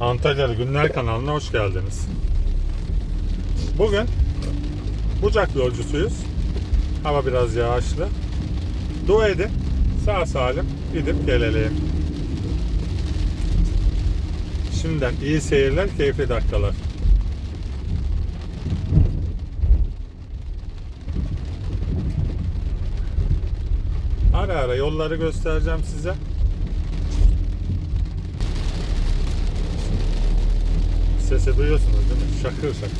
Antalyalı Günler kanalına hoş geldiniz. Bugün Bucak yolcusuyuz. Hava biraz yağışlı. Dua edin. Sağ salim gidip gelelim. Şimdiden iyi seyirler, keyifli dakikalar. Ara ara yolları göstereceğim size. Sesi duyuyorsunuz değil mi? Şakır şakır.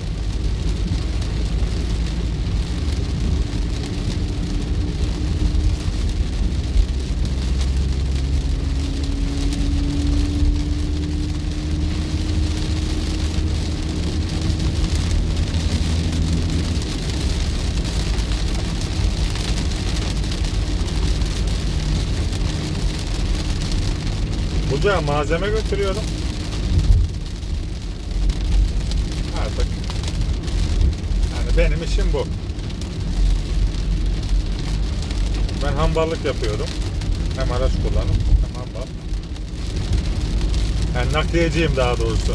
Bucağa malzeme götürüyorum. Artık. Yani benim işim bu. Ben hamballık yapıyorum. Hem araç kullanım hem hambal. Yani nakliyeciyim daha doğrusu.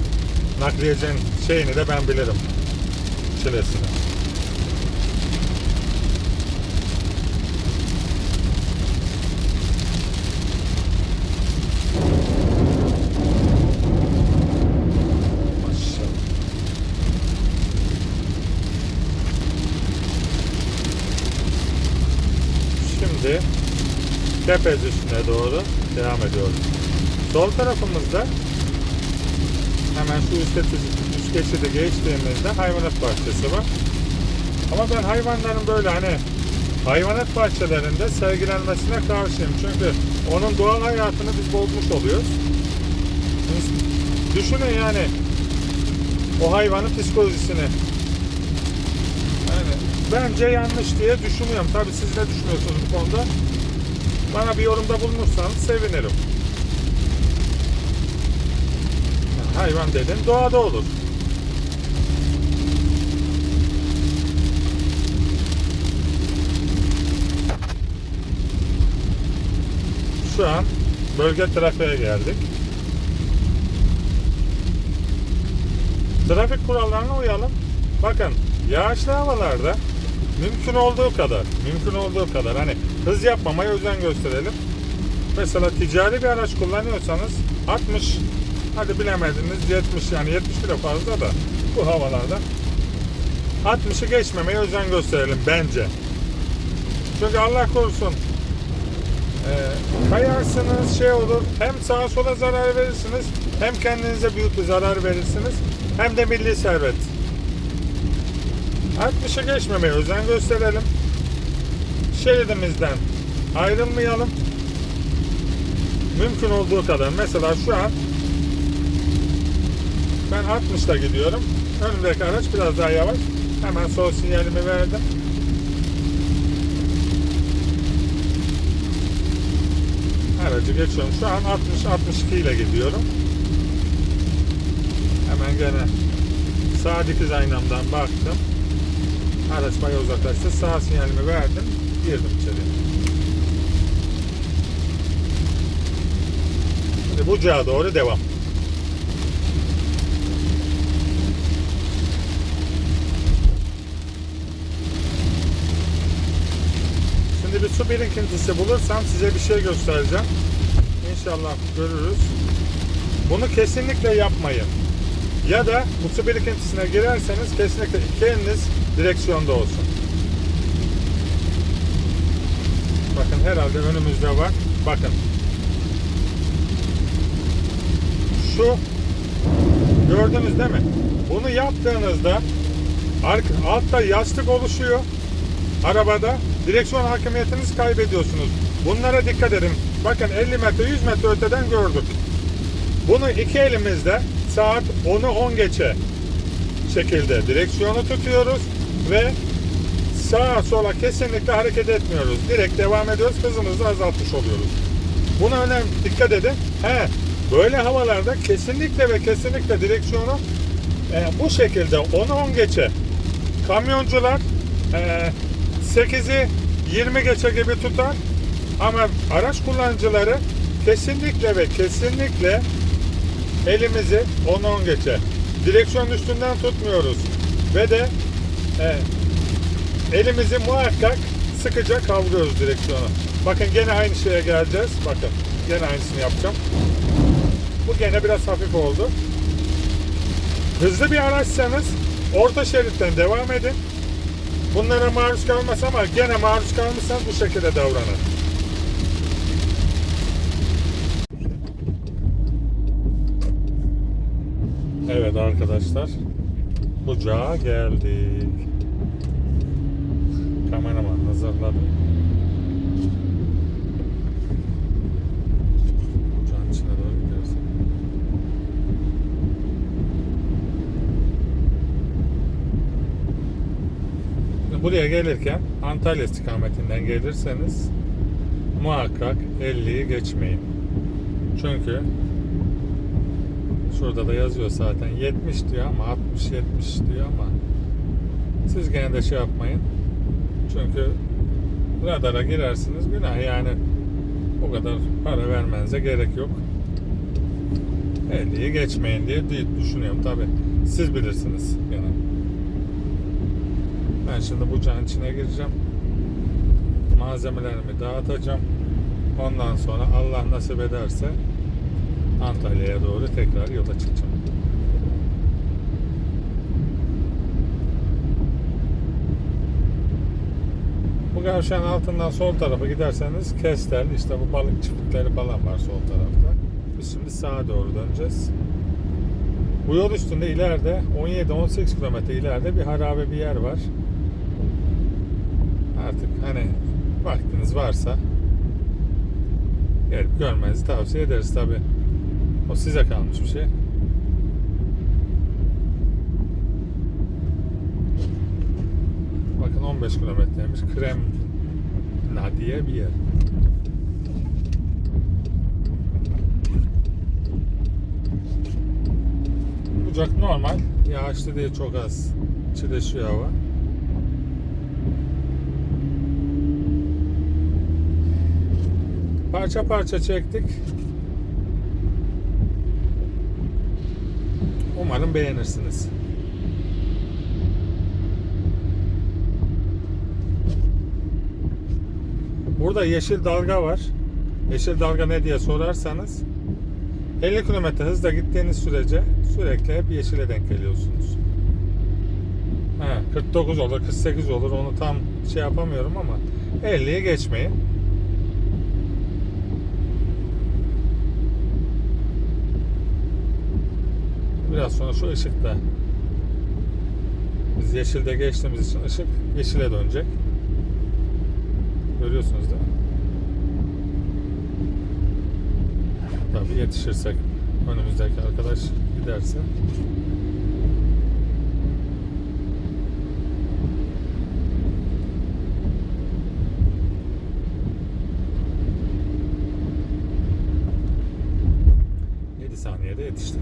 Nakliyecinin şeyini de ben bilirim. Çilesini. Maşallah. Şimdi Kepez üstüne doğru devam ediyoruz. Sol tarafımızda hemen şu üst, geçidi- üst geçidi geçtiğimizde hayvanat bahçesi var. Ama ben hayvanların böyle hani hayvanat bahçelerinde sergilenmesine karşıyım. Çünkü onun doğal hayatını biz bozmuş oluyoruz. Düşünün yani o hayvanın psikolojisini. Yani bence yanlış diye düşünüyorum. Tabii siz ne düşünüyorsunuz bu konuda? Bana bir yorumda bulunursanız sevinirim. Hayvan dedin doğada olur. Şu an bölge trafiğe geldik. Trafik kurallarına uyalım. Bakın yağışlı havalarda mümkün olduğu kadar, mümkün olduğu kadar hani hız yapmamaya özen gösterelim. Mesela ticari bir araç kullanıyorsanız 60 hadi bilemediniz 70 yani 70 bile fazla da bu havalarda 60'ı geçmemeye özen gösterelim bence. Çünkü Allah korusun e, kayarsınız şey olur hem sağa sola zarar verirsiniz hem kendinize büyük bir zarar verirsiniz hem de milli servet. 60'ı geçmemeye özen gösterelim. Şeridimizden ayrılmayalım. Mümkün olduğu kadar. Mesela şu an ben 60'ta gidiyorum. Önümdeki araç biraz daha yavaş. Hemen sol sinyalimi verdim. Aracı geçiyorum. Şu an 60-62 ile gidiyorum. Hemen gene sağ dikiz aynamdan baktım. Araç bayağı uzaklaştı. Sağ sinyalimi verdim. Girdim içeri. Şimdi Bucağa doğru devam. Şimdi bir su birikintisi bulursam size bir şey göstereceğim. İnşallah görürüz. Bunu kesinlikle yapmayın. Ya da bu su birikintisine girerseniz kesinlikle iki eliniz direksiyonda olsun. Bakın herhalde önümüzde var. Bakın. Şu gördünüz değil mi? Bunu yaptığınızda altta yastık oluşuyor arabada. Direksiyon hakimiyetinizi kaybediyorsunuz. Bunlara dikkat edin. Bakın 50 metre 100 metre öteden gördük. Bunu iki elimizde saat 10'u 10 geçe şekilde direksiyonu tutuyoruz ve sağa sola kesinlikle hareket etmiyoruz. Direkt devam ediyoruz. Hızımızı azaltmış oluyoruz. Buna önemli dikkat edin. He, böyle havalarda kesinlikle ve kesinlikle direksiyonu e, bu şekilde 10'u 10 geçe kamyoncular e, 8'i 20 geçe gibi tutar ama araç kullanıcıları kesinlikle ve kesinlikle elimizi 10-10 geçe direksiyon üstünden tutmuyoruz ve de e, elimizi muhakkak sıkıca kavruyoruz direksiyonu. Bakın gene aynı şeye geleceğiz. Bakın gene aynısını yapacağım. Bu gene biraz hafif oldu. Hızlı bir araçsanız orta şeritten devam edin. Bunlara maruz kalmaz ama gene maruz kalmışsanız bu şekilde davranın. Evet arkadaşlar. Bucağa geldik. Kameraman hazırladı. Bucağın içine doğru gidiyoruz. Buraya gelirken Antalya istikametinden gelirseniz muhakkak 50'yi geçmeyin. Çünkü şurada da yazıyor zaten 70 diyor ama 60 70 diyor ama siz gene de şey yapmayın. Çünkü radara girersiniz günah yani o kadar para vermenize gerek yok. 50'yi geçmeyin diye di- düşünüyorum tabi. Siz bilirsiniz gene. Ben şimdi bucağın içine gireceğim. Malzemelerimi dağıtacağım. Ondan sonra Allah nasip ederse Antalya'ya doğru tekrar yola çıkacağım. Bu kavşağın altından sol tarafa giderseniz Kestel, işte bu balık çiftlikleri falan var sol tarafta. Biz şimdi sağa doğru döneceğiz. Bu yol üstünde ileride 17-18 kilometre ileride bir harabe bir yer var. Artık hani vaktiniz varsa gelip görmenizi tavsiye ederiz tabi. O size kalmış bir şey. Bakın 15 kilometreymiş. Kremna diye bir yer. Bucak normal. Yağışlı diye çok az çileşiyor hava. Parça parça çektik. Umarım beğenirsiniz. Burada yeşil dalga var. Yeşil dalga ne diye sorarsanız 50 km hızla gittiğiniz sürece sürekli hep yeşile denk geliyorsunuz. Ha, 49 olur, 48 olur onu tam şey yapamıyorum ama 50'ye geçmeyin. Biraz sonra şu ışıkta biz yeşilde geçtiğimiz için ışık yeşile dönecek. Görüyorsunuz değil mi? Tabii yetişirsek önümüzdeki arkadaş giderse Yedi saniyede yetiştik.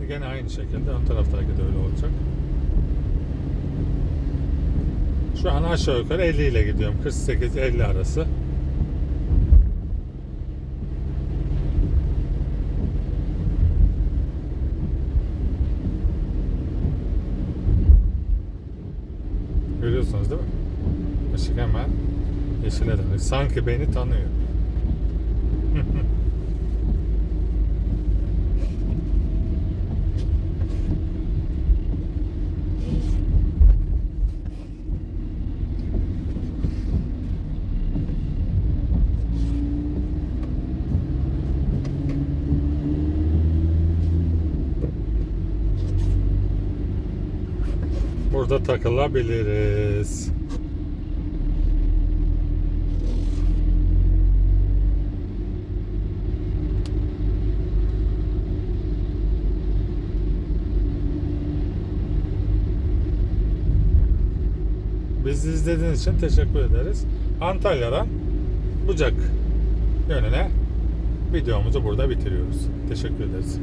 Şimdi gene aynı şekilde ön taraftaki de öyle olacak. Şu an aşağı yukarı 50 ile gidiyorum. 48-50 arası. Görüyorsunuz değil mi? Işık hemen yeşile dönüyor. Sanki beni tanıyor. Burada takılabiliriz. Bizi izlediğiniz için teşekkür ederiz. Antalya'dan Bucak yönüne videomuzu burada bitiriyoruz. Teşekkür ederiz.